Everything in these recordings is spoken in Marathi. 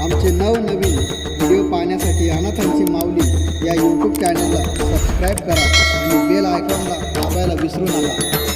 आमचे नवनवीन व्हिडिओ पाहण्यासाठी अनाथांची माऊली या यूट्यूब चॅनलला सबस्क्राईब करा आणि बेल आयकॉनला दाबायला विसरू नका.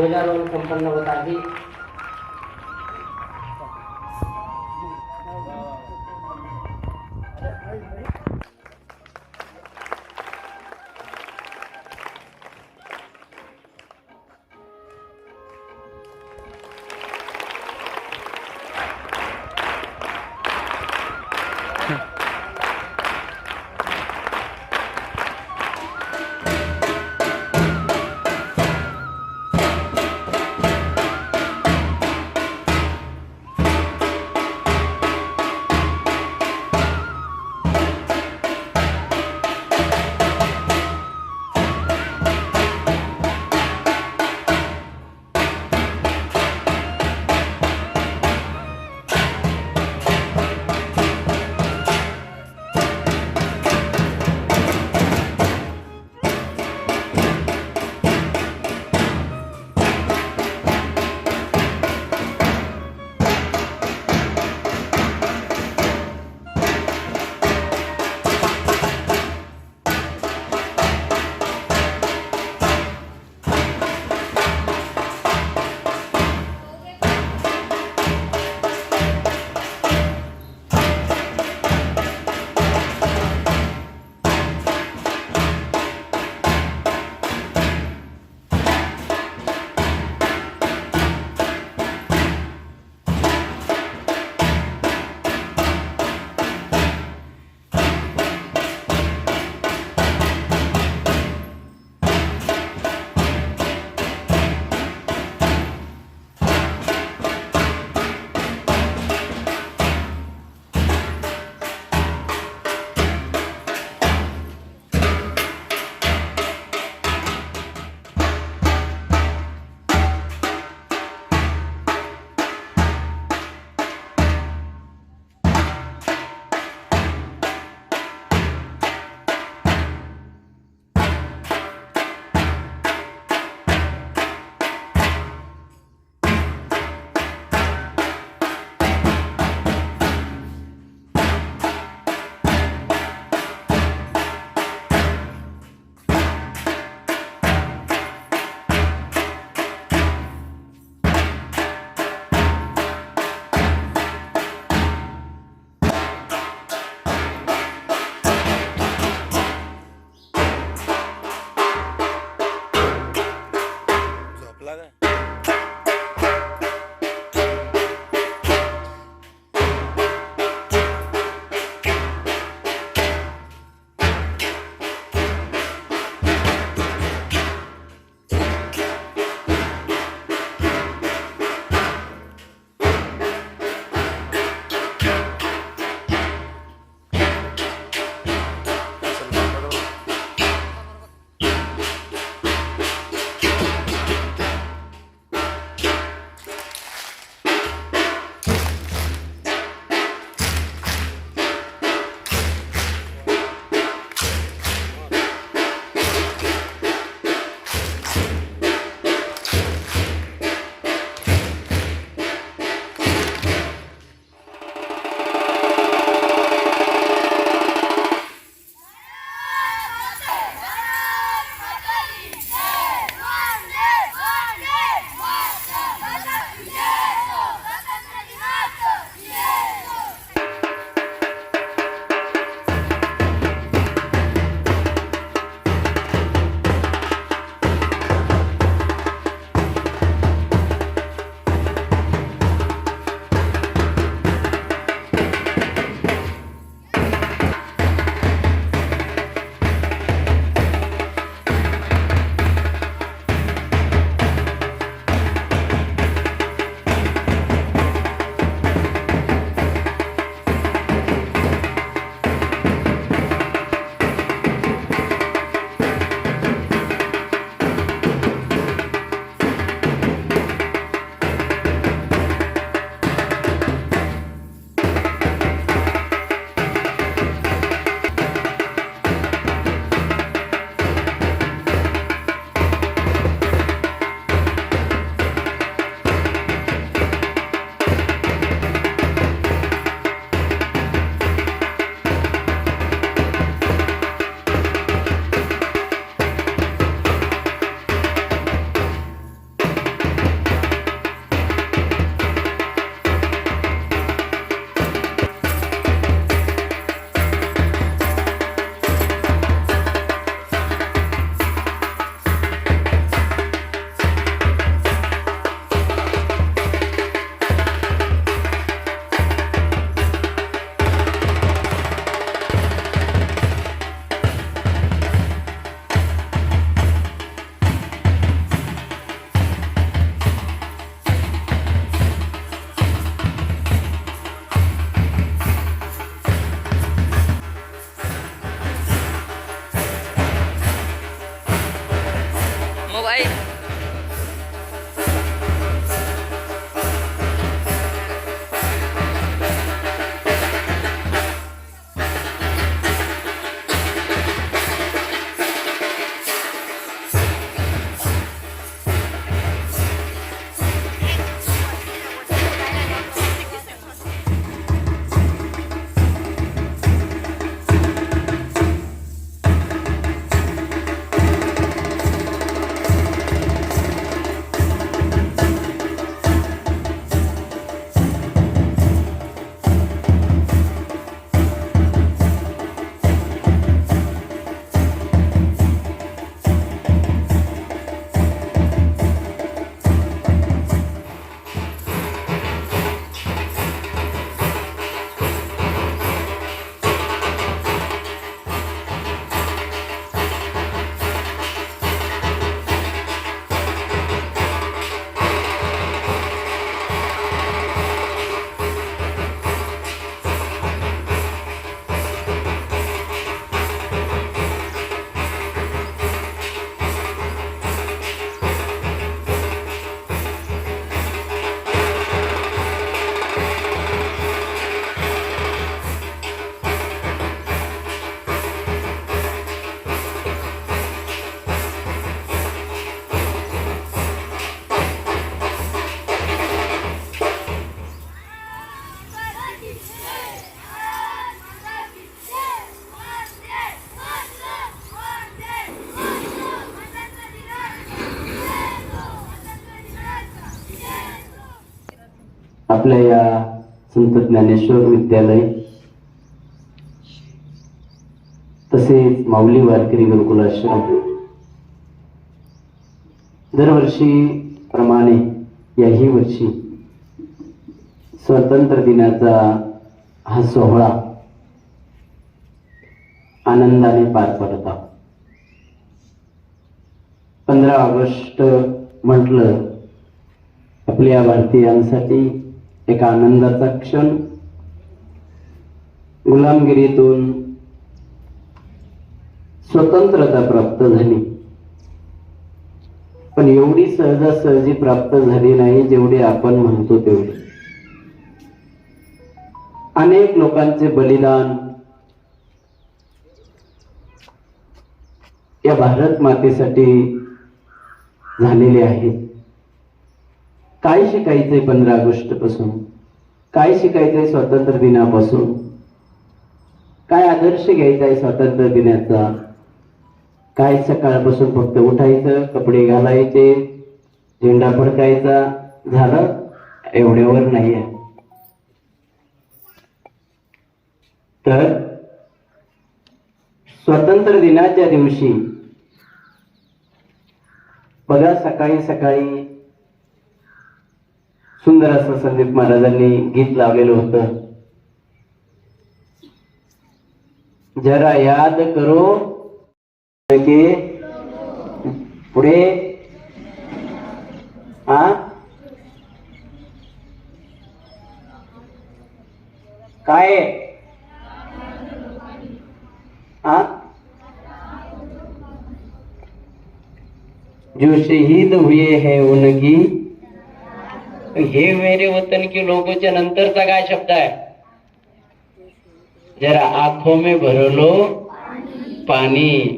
ध्वजारोहण संपन्न होत आहे. ज्ञानेश्वर विद्यालय. तसेच माऊली वारकरी गुरुकुल आश्रम. दरवर्षी प्रमाणे याही वर्षी स्वातंत्र्य दिनाचा हा सोहळा आनंदाने पार पडत. आहोत पंधरा ऑगस्ट म्हटलं आपल्या भारतीयांसाठी एका आनंदाचा क्षण. गुलामगिरीतून स्वतंत्रता प्राप्त झाली. पण एवढी सहजासहजी प्राप्त झाली नाही जेवढी आपण म्हणतो तेवढी. अनेक लोकांचे बलिदान या भारत मातेसाठी झालेले आहेत काय शिकायचंय पंधरा ऑगस्टपासून काय शिकायचंय स्वातंत्र्य दिनापासून? काय आदर्श घ्यायचा आहे स्वातंत्र्य दिनाचा? काय सकाळपासून फक्त उठायचं कपडे घालायचे झेंडा फडकायचा? झालं? एवढ्यावर नाही आहे तर स्वातंत्र्य दिनाच्या दिवशी बघा सकाळी सकाळी सुंदर असं संदीप महाराजांनी गीत लावलेलं होतं. जरा याद करो के पुढे हा काय? हा जो शहीद हुए हैं उनकी। हे मेरे वतन की लोगोच्या नंतरचा काय शब्द आहे? जरा आखो मे भरलो पाणी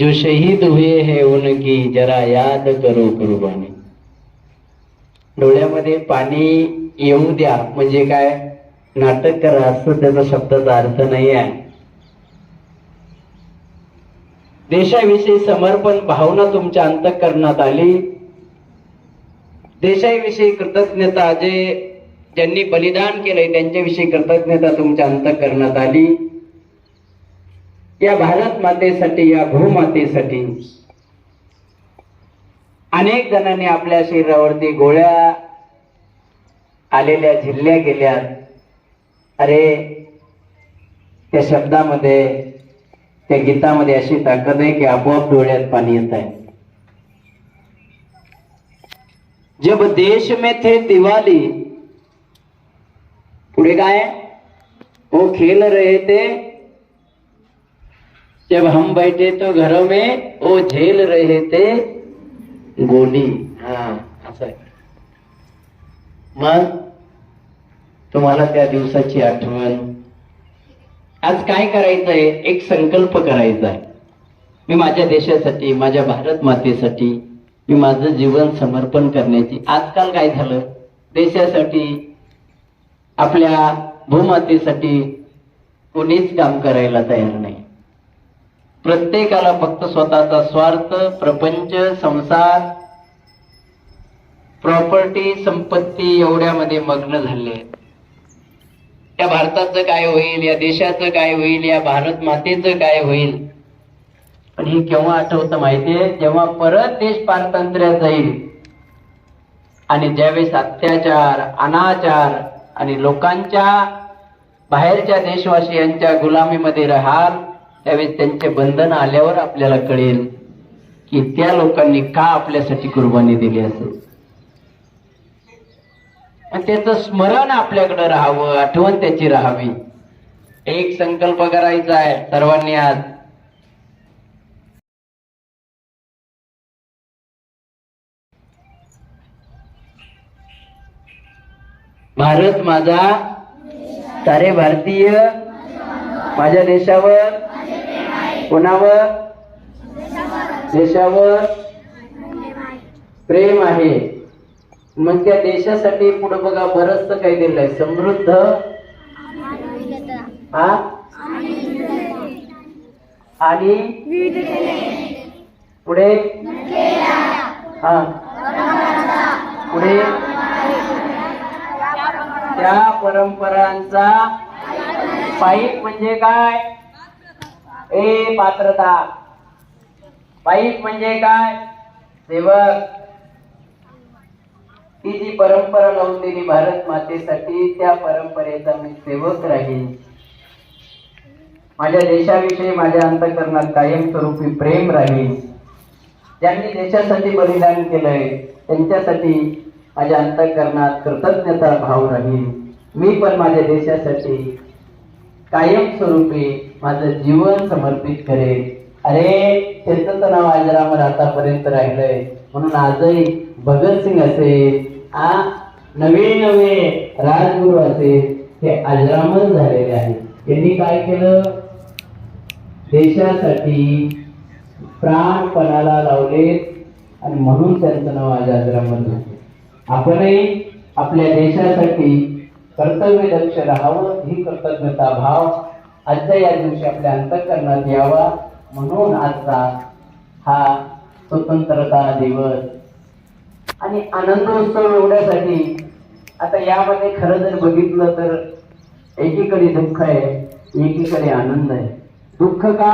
जो शहीद हुए है उनकी जरा याद करो कुर्बानी. डोळ्यामध्ये पाणी येऊ द्या. म्हणजे काय? नाटक करा असं त्याचा शब्दाचा अर्थ नाही आहे. देशाविषयी समर्पण भावना तुमच्या अंतकरणात आली. देशाविषयी कृतज्ञता जे ज्यांनी बलिदान केलंय त्यांच्याविषयी कृतज्ञता तुमच्या अंतकरणात आली. या भारत मातेसाठी या भूमातेसाठी अनेक जणांनी आपल्या शरीरावरती गोळ्या आलेल्या झिल्ल्या गेल्या. अरे त्या शब्दामध्ये त्या गीतामध्ये अशी ताकद आहे की आपोआप डोळ्यात पाणी येत आहे. जब देश में थे दिवाली पुढे काय? वो खेल रहे थे। जब हम बैठे तो घरों में वो झेल रहे थे गोली। हा असं आहे. मग तुम्हाला त्या दिवसाची आठवण? आज काय करायचंय? एक संकल्प करायचा आहे. मी माझ्या देशासाठी माझ्या भारत मातेसाठी मी माझं जीवन समर्पण करण्याची. आजकाल काय झालं? देशासाठी आपल्या भूमातेसाठी कोणीच काम करायला तयार नाही. प्रत्येकाला फक्त स्वतःचा स्वार्थ प्रपंच संसार प्रॉपर्टी संपत्ती एवढ्यामध्ये मग्न झाले. त्या या भारताचं काय होईल या देशाचं काय होईल या भारत मातेचं काय होईल? पण हे केव्हा आठवतं माहितीये? जेव्हा परत देश पारतंत्र्यात जाईल आणि ज्यावेळेस अत्याचार अनाचार आणि लोकांच्या बाहेरच्या देशवासियांच्या गुलामीमध्ये राहाल त्यावेळेस त्यांचे बंधन आल्यावर आपल्याला कळेल की त्या लोकांनी का आपल्यासाठी कुर्बानी दिली असेल. आणि त्याचं स्मरण आपल्याकडे राहावं आठवण त्याची राहावी. एक संकल्प करायचा आहे सर्वांनी आज. भारत माझा सारे भारतीय. माझ्या देशावर. कोणावर? देशावर. प्रेम आहे. मग त्या देशासाठी पुढे बघा बरंच काही दिलंय समृद्ध. हा? आणि? पुढे? हा. पुढे? त्या परंपरांचा पाईप म्हणजे काय? ए पात्रता. पाईप म्हणजे काय? सेवक. ती जी परंपरा लावलेली भारत मातेसाठी त्या परंपरेचा मी सेवक राहील माझ्या देशाविषयी माझ्या अंतकरणात कायमस्वरूपी प्रेम राहील. ज्यांनी देशासाठी बलिदान केलंय त्यांच्यासाठी माझ्या अंतकरणात कृतज्ञता भाव राहील. मी पण माझ्या देशासाठी कायमस्वरूपी माझं जीवन समर्पित करेल अरे त्याचं तर नाव आजरामर आतापर्यंत राहिलंय. म्हणून आजही भगतसिंग असेल आ नवे नवे राजगुरू असेल हे अजरामर झालेले आहे. त्यांनी काय केलं? देशासाठी प्राणपणाला लावले आणि म्हणून त्यांचं नाव आज अजरामर झालं. आपणही आपल्या देशासाठी कर्तव्य दक्ष राहावं ही कर्तज्ञता भाव आजच्या या दिवशी आपल्या अंतकरणात यावा. म्हणून आजचा हा स्वतंत्रता दिवस आणि आनंदोत्सव एवढ्यासाठी आता यामध्ये खरं जर बघितलं तर एकीकडे दुःख आहे एकीकडे आनंद आहे. दुःख का?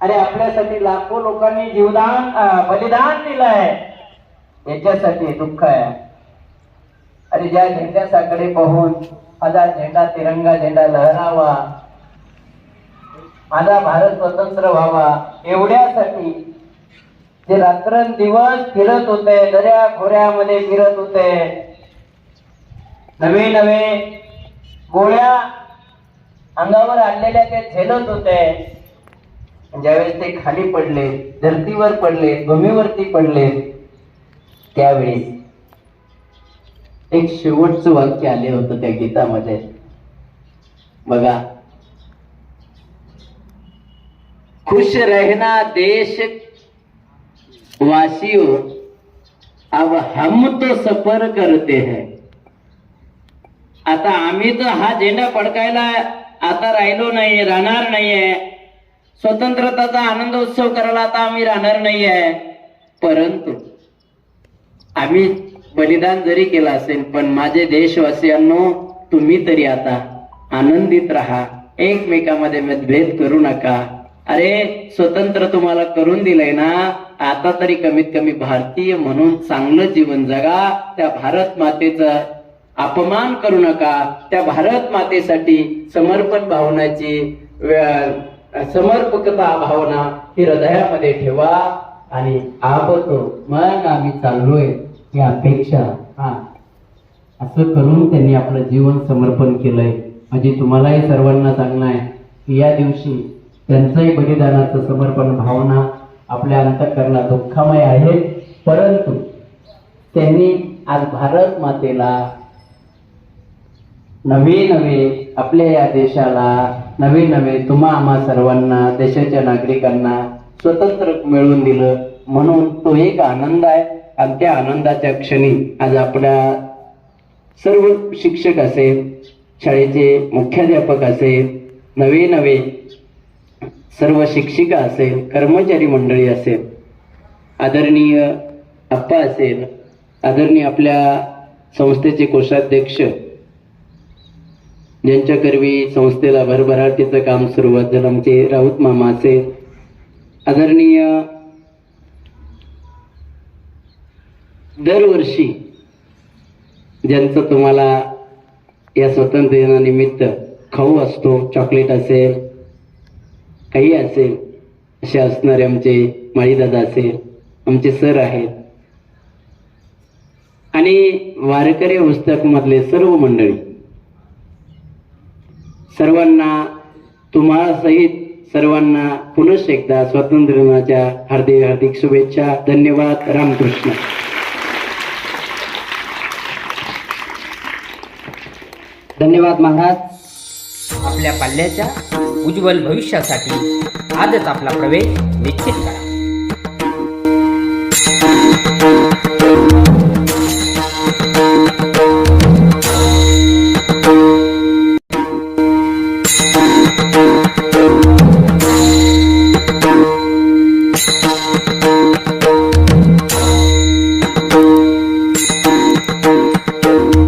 अरे आपल्यासाठी लाखो लोकांनी जीवदान बलिदान दिलं आहे. याच्यासाठी दुःख आहे. अरे ज्या झेंड्यासाकडे पाहून माझा झेंडा तिरंगा झेंडा लहरावा. माझा भारत स्वतंत्र व्हावा. एवढ्यासाठी जे रात्रंदिवस फिरत होते दऱ्या खोऱ्यामध्ये फिरत होते नवे नवे गोळ्या अंगावर आणलेल्या ते झेलत होते. ज्यावेळेस ते खाली पडले धर्तीवर पडले भूमीवरती पडले त्यावेळेस एक शेवटचं वाक्य आले होतं त्या गीतामध्ये. बघा खुश रहना देश वासियों अब हम तो सफर करते हैं। आता आम्ही तर हा झेंडा फडकायला आता राहिलो नाही राहणार नाहीये. स्वतंत्रताचा आनंद उत्सव करायला आता आम्ही राहणार नाहीये. परंतु आम्ही बलिदान जरी केलं असेल पण माझे देशवासियांनो तुम्ही तरी आता आनंदित राहा. एकमेकामध्ये मतभेद करू नका. अरे स्वतंत्र तुम्हाला करून दिलंय ना? आता तरी कमीत कमी भारतीय म्हणून चांगलं जीवन जगा. त्या भारत मातेचा अपमान करू नका. त्या भारत मातेसाठी समर्पण भावनाची समर्पकता भावना ही हृदयामध्ये ठेवा आणि आबतो मग आम्ही चाललोय. ही अपेक्षा हा. असं करून त्यांनी आपलं जीवन समर्पण केलंय. म्हणजे तुम्हालाही सर्वांना सांगणं आहे. की या दिवशी त्यांचंही बलिदानाचं समर्पण भावना आपल्या अंतकरणात दुःखमय आहे. परंतु त्यांनी आज भारत मातेला नवे नवे आपल्या या देशाला नवे नवे तुम्हा आम्हा सर्वांना देशाच्या नागरिकांना स्वतंत्र मिळवून दिलं. म्हणून तो एक आनंद आहे. आणि त्या आनंदाच्या क्षणी आज आपल्या सर्व शिक्षक असेल शाळेचे मुख्याध्यापक असेल नवे नवे सर्व शिक्षिका असेल कर्मचारी मंडळी असेल आदरणीय आप्पा असेल आदरणीय आपल्या संस्थेचे कोषाध्यक्ष ज्यांच्याकरवी संस्थेला भरभराटीचं काम सुरुवात झालं आमचे राऊत मामा असेल आदरणीय दरवर्षी ज्यांचं तुम्हाला या स्वातंत्र्य दिनानिमित्त खाऊ असतो चॉकलेट असेल काही असेल असे असणारे आमचे माळीदादा असेल आमचे सर आहेत. आणि वारकरी पुस्तकमधले सर्व मंडळी सर्वांना तुम्हाला सहित सर्वांना पुनश एकदा स्वातंत्र्य दिनाच्या हार्दिक हार्दिक शुभेच्छा धन्यवाद रामकृष्ण. धन्यवाद महाराज. आपल्या पाल्याच्या उज्ज्वल भविष्यासाठी आजच आपला प्रवेश निश्चित करा.